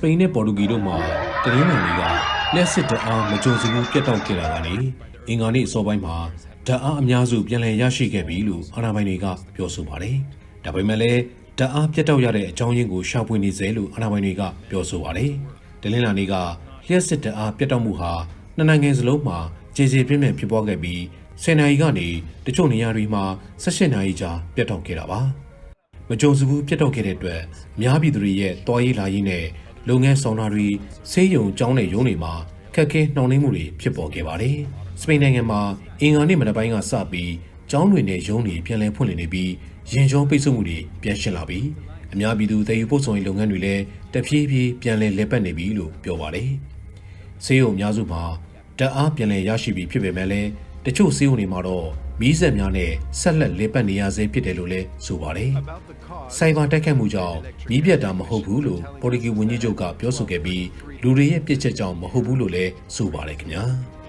ပိန်နဲ့ပေါ်တူဂီတို့မှတရင်းမှန်တွေကလက်စစ်တအားမကြုံစဘူးပြတ်တောက်ခဲ့တာကနေအင်္ဂါနေ့အစောပိုင်းမှာဓာတ်အားအများစုပြန်လည်ရရှိခဲ့ပြီလို့အာဏာပိုင်တွေကပြောဆိုပါတယ်။ဒါပေမဲ့လည်းဓာတ်အားပြတ်တောက်ရတဲ့အကြောင်းရင်းကိုရှာဖွေနေစေလို့အာဏာပိုင်တွေကပြောဆိုပါတယ်။တလင်းလာနေ့ကလျှက်စစ်တအားပြတ်တောက်မှုဟာနှစ်နိုင်ငံစလုံးမှာကြေကြေပြင်းပြင်းဖြစ်ပွားခဲ့ပြီး10နာရီကနေတချို့နေရာတွေမှာ18နာရီကြာပြတ်တောက်ခဲ့တာပါ။မကြုံစဘူးပြတ်တော့ခဲ့တဲ့အတွက်အများပြည်သူတွေရဲ့တွားရေးလာရေးနဲ့ လုပ်ငန်းဆောင်တာတွေဆေးရုံကျောင်းနဲ့ရုံးတွေမှာခက်ခဲနှောင့်နှေးမှုတွေဖြစ်ပေါ်ခဲ့ပါတယ်။စပိန်နိုင်ငံမှာအင်္ဂါနေ့မနက်ပိုင်းကစပြီးကျောင်းတွေနဲ့ရုံးတွေပြန်လည်ဖွင့်လှစ်နေပြီးရင်ကျောင်းပိတ်ဆို့မှုတွေပြန်ရှင်းလာပြီးအများပြည်သူတည်ယူပို့ဆောင်ရေးလုပ်ငန်းတွေလည်းတဖြည်းဖြည်းပြန်လည်လည်ပတ်နေပြီလို့ပြောပါတယ်။ဆေးရုံအများစုမှာဓာတ်အားပြန်လည်ရရှိပြီးဖြစ်ပေမဲ့လည်း တချို့ဆေးရုံတွေမှာတော့မီးစက်များနဲ့ဆက်လက်လေပတ်နေရဆဲဖြစ်တယ်လို့လည်းဆိုပါတယ်။စိုက်ဘာတိုက်ခတ်မှုကြောင့်မီးပြတ်တာမဟုတ်ဘူးလို့ပေါ်တူဂီဝန်ကြီးချုပ်ကပြောဆိုခဲ့ပြီးလူတွေရဲ့ပြစ်ချက်ကြောင့်မဟုတ်ဘူးလို့လည်းဆိုပါတယ်ခင်ဗျာ။